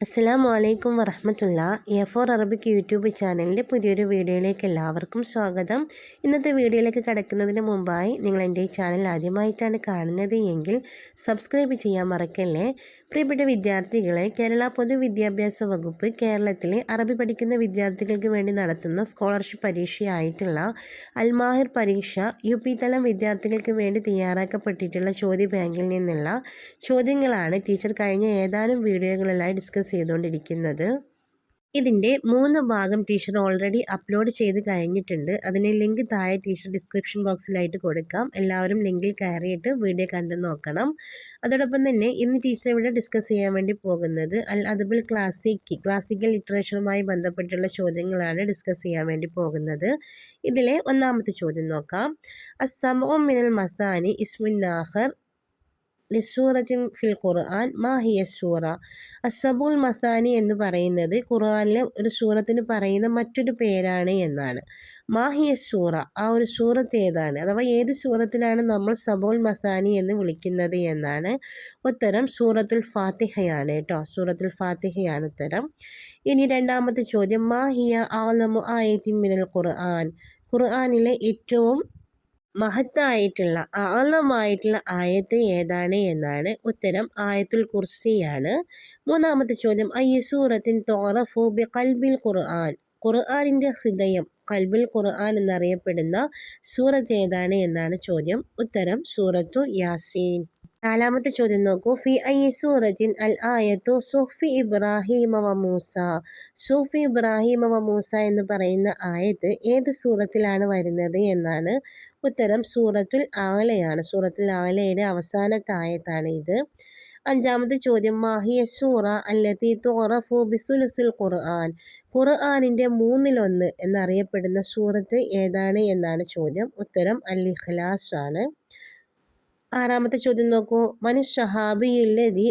അസ്സലാമു വലൈക്കും വറഹമത്തുള്ള. എ ഫോർ അറബിക് യൂട്യൂബ് ചാനലിന്റെ പുതിയൊരു വീഡിയോയിലേക്ക് എല്ലാവർക്കും സ്വാഗതം. ഇന്നത്തെ വീഡിയോയിലേക്ക് കടക്കുന്നതിന് മുമ്പായി നിങ്ങൾ എന്റെ ഈ ചാനൽ ആദ്യമായിട്ടാണ് കാണുന്നത് എങ്കിൽ സബ്സ്ക്രൈബ് ചെയ്യാൻ മറക്കല്ലേ? പ്രിയപ്പെട്ട വിദ്യാർത്ഥികളെ കേരള പൊതുവിദ്യാഭ്യാസ വകുപ്പ് കേരളത്തിലെ അറബി പഠിക്കുന്ന വിദ്യാർത്ഥികൾക്ക് വേണ്ടി നടത്തുന്ന സ്കോളർഷിപ്പ് പരീക്ഷയായിട്ടുള്ള അൽമാഹിർ പരീക്ഷ യു പി തലം വിദ്യാർത്ഥികൾക്ക് വേണ്ടി തയ്യാറാക്കപ്പെട്ടിട്ടുള്ള ചോദ്യ ബാങ്കിൽ നിന്നുള്ള ചോദ്യങ്ങളാണ് ടീച്ചർ കഴിഞ്ഞ ഏതാനും വീഡിയോകളിലായി ഡിസ്കസ് ചെയ്തുകൊണ്ടിരിക്കുന്നത്. ഇതിന്റെ മൂന്ന് ഭാഗം ടീച്ചർ ഓൾറെഡി അപ്ലോഡ് ചെയ്ത് കഴിഞ്ഞിട്ടുണ്ട്. അതിന് ലിങ്ക് താഴെ ടീച്ചർ ഡിസ്ക്രിപ്ഷൻ ബോക്സിലായിട്ട് കൊടുക്കാം. എല്ലാവരും ലിങ്കിൽ കയറിയിട്ട് വീഡിയോ കണ്ടു നോക്കണം. അതോടൊപ്പം തന്നെ ഇന്ന് ടീച്ചർ ഇവിടെ ഡിസ്കസ് ചെയ്യാൻ വേണ്ടി പോകുന്നത് അൽ അദബുൽ ക്ലാസിക് ക്ലാസിക്കൽ ലിറ്ററേച്ചറുമായി ബന്ധപ്പെട്ടുള്ള ചോദ്യങ്ങളാണ് ഡിസ്കസ് ചെയ്യാൻ വേണ്ടി പോകുന്നത്. ഇതിലെ ഒന്നാമത്തെ ചോദ്യം നോക്കാം. അസമോ മിനൽ മസാനി ഇസ്മുൻ നാഹർ ലിസൂറത്തിൻ ഫിൽ ഖുർആൻ മാഹിയ സൂറ. അസബുൽ മസാനി എന്ന് പറയുന്നത് ഖുർആനിലെ ഒരു സൂറത്തിന് പറയുന്ന മറ്റൊരു പേരാണ് എന്നാണ്. മാഹിയ സൂറ ആ ഒരു സൂറത്ത് ഏതാണ്? അഥവാ ഏത് സൂറത്തിലാണ് നമ്മൾ സബുൽ മസാനി എന്ന് വിളിക്കുന്നത് എന്നാണ് ഉത്തരം സൂറത്തുൽ ഫാത്തിഹയാണ് കേട്ടോ. സൂറത്തുൽ ഫാത്തിഹയാണ് ഉത്തരം. ഇനി രണ്ടാമത്തെ ചോദ്യം മാഹിയ ആലമു ആയത്തിൻ മിനൽ ഖുർആൻ. ഖുർആാനിലെ ഏറ്റവും മഹത്തായിട്ടുള്ള ആളമായിട്ടുള്ള ആയത്ത് ഏതാണ് എന്നാണ് ഉത്തരം ആയത്തുൽ കുർസിയാണ്. മൂന്നാമത്തെ ചോദ്യം അയ്യ സൂറത്തിൻ തോറഫു ബി കൽബിൽ ഖുർആൻ? ഖുർആാനിന്റെ ഹൃദയം കൽബിൽ ഖുർആൻ എന്നറിയപ്പെടുന്ന സൂറത്ത് ഏതാണ് എന്നാണ് ചോദ്യം. ഉത്തരം സൂറത്തു യാസീൻ. നാലാമത്തെ ചോദ്യം നോക്കൂ. ഫി ഐ സൂറജിൻ അൽ ആയത്തു സുഫി ഇബ്രാഹിമ വ മൂസ. സൂഫി ഇബ്രാഹിമ വ മൂസ എന്ന് പറയുന്ന ആയത്ത് ഏത് സൂറത്തിലാണ് വരുന്നത് എന്നാണ് ഉത്തരം സൂറത്തുൽ ആലയാണ്. സൂറത്തുൽ ആലയുടെ അവസാനത്തെ ആയത്താണ് ഇത്. അഞ്ചാമത്തെ ചോദ്യം മാഹിയ സൂറ അല്ലത്തി തോറഫു ബിസുലുസുൽ ഖുർആൻ. ഖുർആാനിന്റെ മൂന്നിലൊന്ന് എന്നറിയപ്പെടുന്ന സൂറത്ത് ഏതാണ് എന്നാണ് ചോദ്യം. ഉത്തരം അൽ ഇഖ്ലാസ് ആണ്. ആറാമത്തെ ചോദ്യം നോക്കൂ. മനു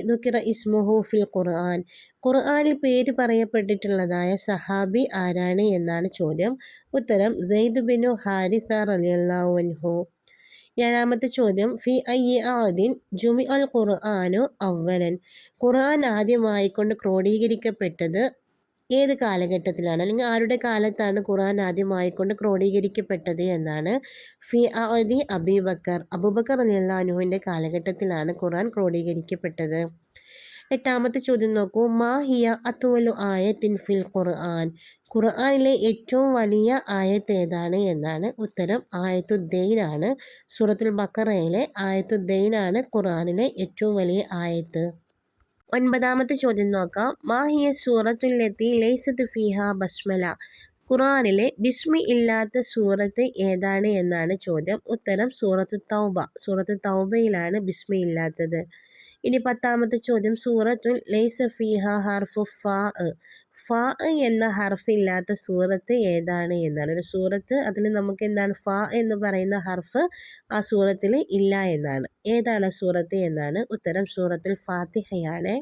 ദുഖിറ ഇസ്മുഹു ഫിൽ ഖുർആൻ. ഖുർആനിൽ പേര് പറയപ്പെട്ടിട്ടുള്ളതായ സഹാബി ആരാണ് എന്നാണ് ചോദ്യം. ഉത്തരം സെയ്ദ് ബിനു ഹാരിസ റലിയല്ലാവൻഹു ഏഴാമത്തെ ചോദ്യം ഫി ഐ ആദിൻ ജുമി അൽ ഖുർആാനു അവലൻ ഖുർആൻ ആദ്യമായിക്കൊണ്ട് ക്രോഡീകരിക്കപ്പെട്ടത് ഏത് കാലഘട്ടത്തിലാണ്? അല്ലെങ്കിൽ ആരുടെ കാലത്താണ് ഖുർആൻ ആദ്യമായിക്കൊണ്ട് ക്രോഡീകരിക്കപ്പെട്ടത് എന്നാണ് ഫി അദി അബിബക്കർ അബൂബക്കർ അനുഹുവിന്റെ കാലഘട്ടത്തിലാണ് ഖുർആൻ ക്രോഡീകരിക്കപ്പെട്ടത്. എട്ടാമത്തെ ചോദ്യം നോക്കൂ. മാഹിയ അത്തുവലു ആയത്തിൻ ഫിൽ ഖുർആൻ? ഖുർആനിലെ ഏറ്റവും വലിയ ആയത്ത് ഏതാണ് എന്നാണ് ഉത്തരം. ആയത്തുദ്ദൈനാണ്. സൂറത്തുൽ ബക്കറയിലെ ആയത്തുദ്ദൈനാണ് ഖുർആനിലെ ഏറ്റവും വലിയ ആയത്ത്. ഒൻപതാമത്തെ ചോദ്യം നോക്കാം. മാഹിയ സൂറത്തുല്ലത്തി ലൈസത്ത് ഫിഹ ബസ്മല. ഖുറാനിലെ ബിസ്മി ഇല്ലാത്ത സൂറത്ത് ഏതാണ് എന്നാണ് ചോദ്യം. ഉത്തരം സൂറത്ത് തൗബ. സൂറത്ത് തൗബയിലാണ് ബിസ്മി ഇല്ലാത്തത്. ഇനി പത്താമത്തെ ചോദ്യം. സൂറത്തുൽ ലൈസ ഫിഹ ഹർഫു ഫാ. ഫാ എന്ന ഹർഫില്ലാത്ത സൂറത്ത് ഏതാണ് എന്നാണ്. ഒരു സൂറത്ത് അതിൽ നമുക്ക് എന്താണ്? ഫാ എന്ന് പറയുന്ന ഹർഫ് ആ സൂറത്തിൽ ഇല്ല എന്നാണ്. ഏതാണ് സൂറത്ത് എന്നാണ്? ഉത്തരം സൂറത്തിൽ ഫാത്തിഹയാണ്.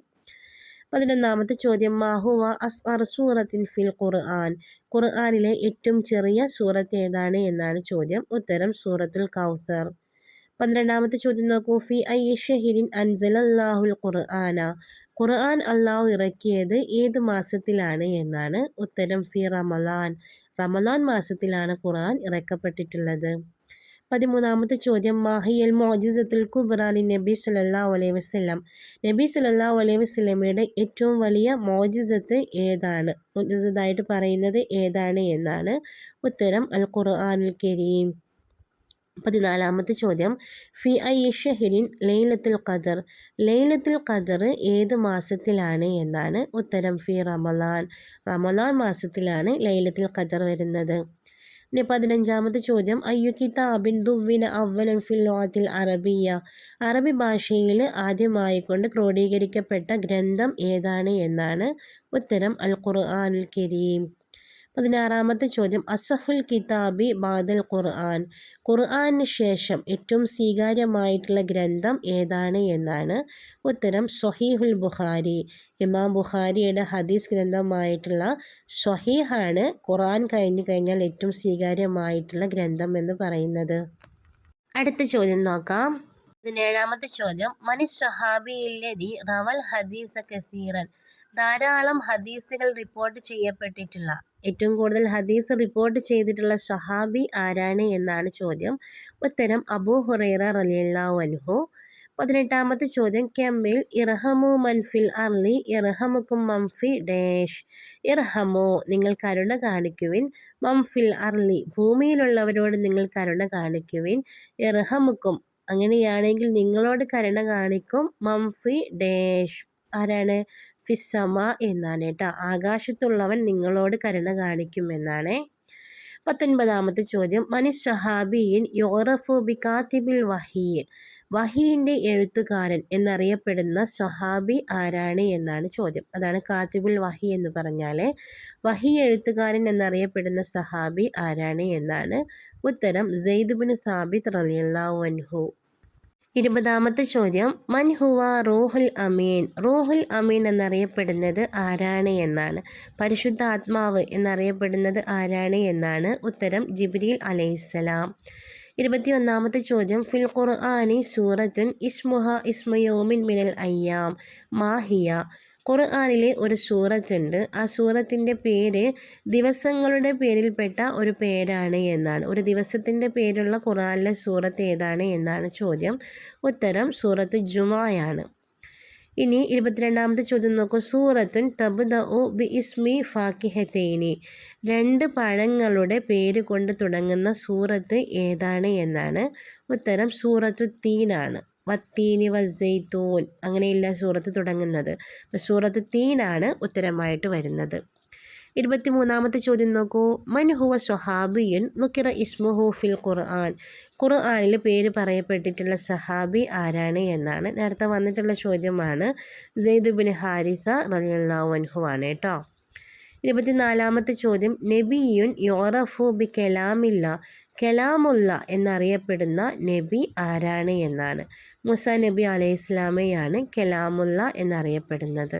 പതിനൊന്നാമത്തെ ചോദ്യം മാഹുവ അസ്അർ സൂറത്തിൻ ഫിൽ ഖുർആൻ? ഖുർആനിലെ ഏറ്റവും ചെറിയ സൂറത്ത് ഏതാണ് എന്നാണ് ചോദ്യം. ഉത്തരം സൂറത്തുൽ കൗസർ. പന്ത്രണ്ടാമത്തെ ചോദ്യം നോക്കൂ ഫി ഐ ഷഹിരിൻ അൻസലല്ലാഹുൽ ഖുർആന? ഖുർആൻ അള്ളാഹു ഇറക്കിയത് ഏത് മാസത്തിലാണ് എന്നാണ് ഉത്തരം. ഫി റമലാൻ റമലാൻ മാസത്തിലാണ് ഖുർആൻ ഇറക്കപ്പെട്ടിട്ടുള്ളത്. പതിമൂന്നാമത്തെ ചോദ്യം. മാഹിയൽ മോജിസത്തുൽ കുബ്രാലി നബി സുലല്ലാ അലൈഹി വസ്ലം നബി സുലല്ലാ അലൈഹി വസ്ലമയുടെ ഏറ്റവും വലിയ മോജിസത്ത് ഏതാണ്? മോജിസത്തായിട്ട് പറയുന്നത് ഏതാണ് എന്നാണ് ഉത്തരം അൽ ഖുർആാനുൽ കരീം. പതിനാലാമത്തെ ചോദ്യം. ഫി ഐ ഷഹരിൻ ലൈലത്തുൽ ഖദർ. ലൈലത്തുൽ ഖദർ ഏത് മാസത്തിലാണ് എന്നാണ് ഉത്തരം. ഫി റമദാൻ. റമദാൻ മാസത്തിലാണ് ലൈലത്തുൽ ഖദർ വരുന്നത്. പിന്നെ പതിനഞ്ചാമത്തെ ചോദ്യം. അയ്യു കിതാബിൻ ദുവിന അവലൻ ഫിൽ അറബിയ അറബി ഭാഷയിൽ ആദ്യമായിക്കൊണ്ട് ക്രോഡീകരിക്കപ്പെട്ട ഗ്രന്ഥം ഏതാണ് എന്നാണ് ഉത്തരം അൽ ഖുർആാനുൽ കരീം. പതിനാറാമത്തെ ചോദ്യം. അസഹുൽ കിതാബി ബാദൽ ഖുർആൻ. ഖുർആന് ശേഷം ഏറ്റവും സ്വീകാര്യമായിട്ടുള്ള ഗ്രന്ഥം ഏതാണ് എന്നാണ് ഉത്തരം സൊഹീഹുൽ ബുഖാരി. ഇമാം ബുഖാരിയുടെ ഹദീസ് ഗ്രന്ഥമായിട്ടുള്ള സൊഹീഹാണ് ഖുർആൻ കഴിഞ്ഞു കഴിഞ്ഞാൽ ഏറ്റവും സ്വീകാര്യമായിട്ടുള്ള ഗ്രന്ഥം എന്ന് പറയുന്നത്. അടുത്ത ചോദ്യം നോക്കാം. പതിനേഴാമത്തെ ചോദ്യം. മനി സഹാബിയില്ലതി റവൽ ഹദീസ് കസീറൻ. ധാരാളം ഹദീസുകൾ റിപ്പോർട്ട് ചെയ്യപ്പെട്ടിട്ടുള്ള ഏറ്റവും കൂടുതൽ ഹദീസ് റിപ്പോർട്ട് ചെയ്തിട്ടുള്ള സഹാബി ആരാണ് എന്നാണ് ചോദ്യം. ഉത്തരം അബൂ ഹുറൈറ റലിയല്ലാഹു അൻഹു. പതിനെട്ടാമത്തെ ചോദ്യം കെമ്മിൽ ഇർഹമു മൻഫിൽ അർലി ഇർഹമുക്കും മംഫി ഡേഷ്. ഇർഹമോ നിങ്ങൾ കരുണ കാണിക്കുവിൻ. മംഫിൽ അർലി ഭൂമിയിലുള്ളവരോട് നിങ്ങൾ കരുണ കാണിക്കുവിൻ. ഇർഹമുക്കും അങ്ങനെയാണെങ്കിൽ നിങ്ങളോട് കരുണ കാണിക്കും. മംഫി ഡേഷ്. ആരാണ്? ഫിസമ എന്നാണ് കേട്ടോ. ആകാശത്തുള്ളവൻ നിങ്ങളോട് കരുണ കാണിക്കുമെന്നാണ്. പത്തൊൻപതാമത്തെ ചോദ്യം. മനു ഷഹാബിയിൻ യോറഫു ബി കാത്തിബിൽ വഹീൻ വഹീന്റെ എഴുത്തുകാരൻ എന്നറിയപ്പെടുന്ന സഹാബി ആരാണ് എന്നാണ് ചോദ്യം. അതാണ് കാത്തിബിൽ വഹി എന്ന് പറഞ്ഞാൽ വഹി എഴുത്തുകാരൻ എന്നറിയപ്പെടുന്ന സഹാബി ആരാണ് എന്നാണ് ഉത്തരം. സെയ്ദ് ബിൻ സാബിത് റലിയല്ലാഹു അൻഹു. ഇരുപതാമത്തെ ചോദ്യം. മൻ ഹുവ റൂഹുൽ അമീൻ. റോഹുൽ അമീൻ എന്നറിയപ്പെടുന്നത് ആരാണ് എന്നാണ്. പരിശുദ്ധ ആത്മാവ് എന്നറിയപ്പെടുന്നത് ആരാണ് എന്നാണ്. ഉത്തരം ജിബ്രീൽ അലൈഹിസ്സലാം. ഒന്നാമത്തെ ചോദ്യം. ഫിൽ ഖുർആാനി സൂറത്തുൻ ഇസ്മുഹ ഇസ്മയോമിൻ മിനൽ അയ്യാം. മാഹിയ. ഖുർആാനിലെ ഒരു സൂറത്തുണ്ട്. ആ സൂറത്തിന്റെ പേര് ദിവസങ്ങളുടെ പേരിൽപ്പെട്ട ഒരു പേരാണ് എന്നാണ്. ഒരു ദിവസത്തിന്റെ പേരുള്ള ഖുർആാനിലെ സൂറത്ത് ഏതാണ് എന്നാണ് ചോദ്യം. ഉത്തരം സൂറത്ത് ജുമായാണ്. ഇനി ഇരുപത്തിരണ്ടാമത്തെ ചോദ്യം നോക്കൂ. സൂറത്തുൻ തബുദ ഉ ബി ഇസ്മി ഫാക്കിഹത്തേനി രണ്ട് പഴങ്ങളുടെ പേര് കൊണ്ട് തുടങ്ങുന്ന സൂറത്ത് ഏതാണ് എന്നാണ്. ഉത്തരം സൂറത്തു തീനാണ് വത്തീനി വസ്സൈത്തൂൻ അങ്ങനെയില്ല സൂറത്ത് തുടങ്ങുന്നത്. സൂറത്ത് തീനാണ് ഉത്തരമായിട്ട് വരുന്നത്. ഇരുപത്തി മൂന്നാമത്തെ ചോദ്യം നോക്കൂ. മൻ ഹുവ സ്വഹാബിയൻ നുക്കിറ ഇസ്മുഹു ഫിൽ ഖുർആൻ. ഖുർആാനിൽ പേര് പറയപ്പെട്ടിട്ടുള്ള സഹാബി ആരാണ് എന്നാണ് നേരത്തെ വന്നിട്ടുള്ള ചോദ്യമാണ്. സെയ്ദുബിൻ ഹാരിസ റലിയല്ലാ അൻഹു ആണ് കേട്ടോ. ഇരുപത്തിനാലാമത്തെ ചോദ്യം. നബിയുൻ യോറഫു ബി കലാമില്ല കലാമുല്ല എന്നറിയപ്പെടുന്ന നബി ആരാണ് എന്നാണ്. മുസ നബി അലൈഹി ഇസ്ലാമയാണ് കലാമുല്ല എന്നറിയപ്പെടുന്നത്.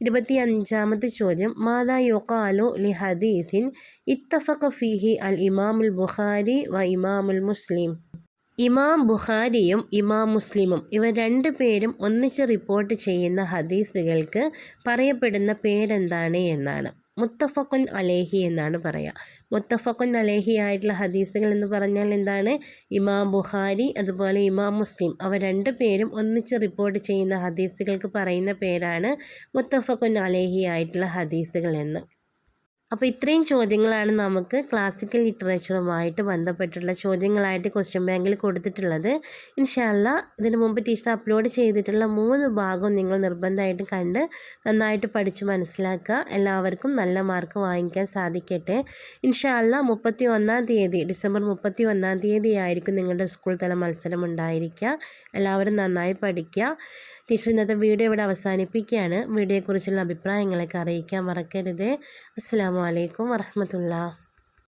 ഇരുപത്തി അഞ്ചാമത്തെ ചോദ്യം. മാതാ യുഖാലു ലി ഹദീഥിൻ ഇത്തഫഖ ഫീഹി അൽ ഇമാമുൽ ബുഖാരി വ ഇമാമുൽ മുസ്ലിം. ഇമാം ബുഖാരിയും ഇമാം മുസ്ലിമും ഇവ രണ്ടു പേരും ഒന്നിച്ച് റിപ്പോർട്ട് ചെയ്യുന്ന ഹദീസുകൾക്ക് പറയപ്പെടുന്ന പേരെന്താണ് എന്നാണ്. മുത്തഫക്കുൻ അലേഹി എന്നാണ് പറയുക മുത്തഫക്കുൻ അലേഹി ആയിട്ടുള്ള ഹദീസുകൾ എന്ന് പറഞ്ഞാൽ എന്താണ്? ഇമാം ബുഖാരി അതുപോലെ ഇമാം മുസ്ലിം. അവ രണ്ട് പേരും ഒന്നിച്ച് റിപ്പോർട്ട് ചെയ്യുന്ന ഹദീസുകൾക്ക് പറയുന്ന പേരാണ് മുത്തഫക്കുൻ അലേഹി ആയിട്ടുള്ള ഹദീസുകൾ എന്ന്. അപ്പോൾ ഇത്രയും ചോദ്യങ്ങളാണ് നമുക്ക് ക്ലാസിക്കൽ ലിറ്ററേച്ചറുമായിട്ട് ബന്ധപ്പെട്ടുള്ള ചോദ്യങ്ങളായിട്ട് ക്വസ്റ്റ്യൻ ബാങ്കിൽ കൊടുത്തിട്ടുള്ളത്. ഇൻഷാല്ല ഇതിന് മുമ്പ് ടീച്ചർ അപ്ലോഡ് ചെയ്തിട്ടുള്ള മൂന്ന് ഭാഗം നിങ്ങൾ നിർബന്ധമായിട്ട് കണ്ട് നന്നായിട്ട് പഠിച്ച് മനസ്സിലാക്കുക. എല്ലാവർക്കും നല്ല മാർക്ക് വാങ്ങിക്കാൻ സാധിക്കട്ടെ. ഇൻഷാല്ല മുപ്പത്തി ഒന്നാം തീയതി ഡിസംബർ മുപ്പത്തി ഒന്നാം തീയതി ആയിരിക്കും നിങ്ങളുടെ സ്കൂൾ തല മത്സരം ഉണ്ടായിരിക്കുക. എല്ലാവരും നന്നായി പഠിക്കുക. ടീച്ചർ ഇന്നത്തെ വീഡിയോ ഇവിടെ അവസാനിപ്പിക്കുകയാണ്. വീഡിയോയെക്കുറിച്ചുള്ള അഭിപ്രായങ്ങളൊക്കെ അറിയിക്കാൻ മറക്കരുത്. അസ്സാം വലൈക്കും വറഹമത്തുള്ള